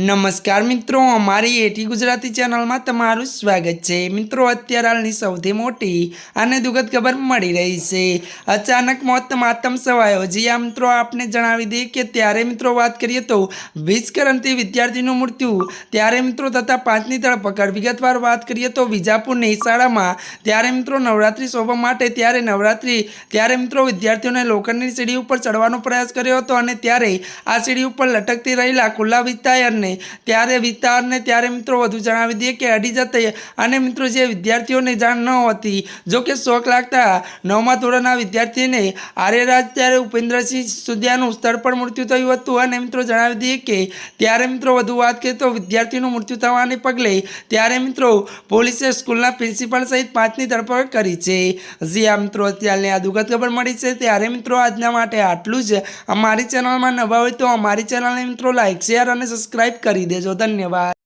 નમસ્કાર મિત્રો, અમારી એટી ગુજરાતી ચેનલમાં તમારું સ્વાગત છે. મિત્રો, અત્યારે હાલની સૌથી મોટી અને દુઃખદ ખબર મળી રહી છે. અચાનક મોત માતમ સવાયો જી આ મિત્રો, આપને જણાવી દઈએ કે ત્યારે મિત્રો વાત કરીએ તો વીજકરણથી વિદ્યાર્થીનું મૃત્યુ. ત્યારે મિત્રો તથા પાંચની ધરપકડ. વિગતવાર વાત કરીએ તો વિજાપુરની શાળામાં ત્યારે મિત્રો નવરાત્રિ શોભા માટે ત્યારે નવરાત્રિ, ત્યારે મિત્રો વિદ્યાર્થીઓને લોખંડની સીડી ઉપર ચડવાનો પ્રયાસ કર્યો હતો અને ત્યારે આ સીડી ઉપર લટકતી રહેલા ખુલ્લા વિસ્તારને ત્યારે વિસ્તારને ત્યારે મિત્રો વધુ જણાવી દઈએ કે અઢી જતે અને મિત્રો જે વિદ્યાર્થીઓને જાણ ન હતી, જો શોખ લાગતા નવમા ધોરણના વિદ્યાર્થીને આર્યરાજ ત્યારે ઉપેન્દ્રસિંહ સુધિયાનું સ્થળ પર મૃત્યુ થયું હતું. અને મિત્રો જણાવી દઈએ કે ત્યારે મિત્રો વધુ વાત કરીએ તો વિદ્યાર્થીનું મૃત્યુ થવાને પગલે ત્યારે મિત્રો પોલીસે સ્કૂલના પ્રિન્સિપાલ સહિત પાંચની ધરપકડ કરી છે. જી આ મિત્રો, અત્યારની આ દુઃખદ ખબર મળી છે. ત્યારે મિત્રો આજના માટે આટલું જ. અમારી ચેનલમાં નવા હોય તો અમારી ચેનલને મિત્રો લાઈક, શેર અને સબસ્ક્રાઈબ કરી દેજો ધન્યવાદ.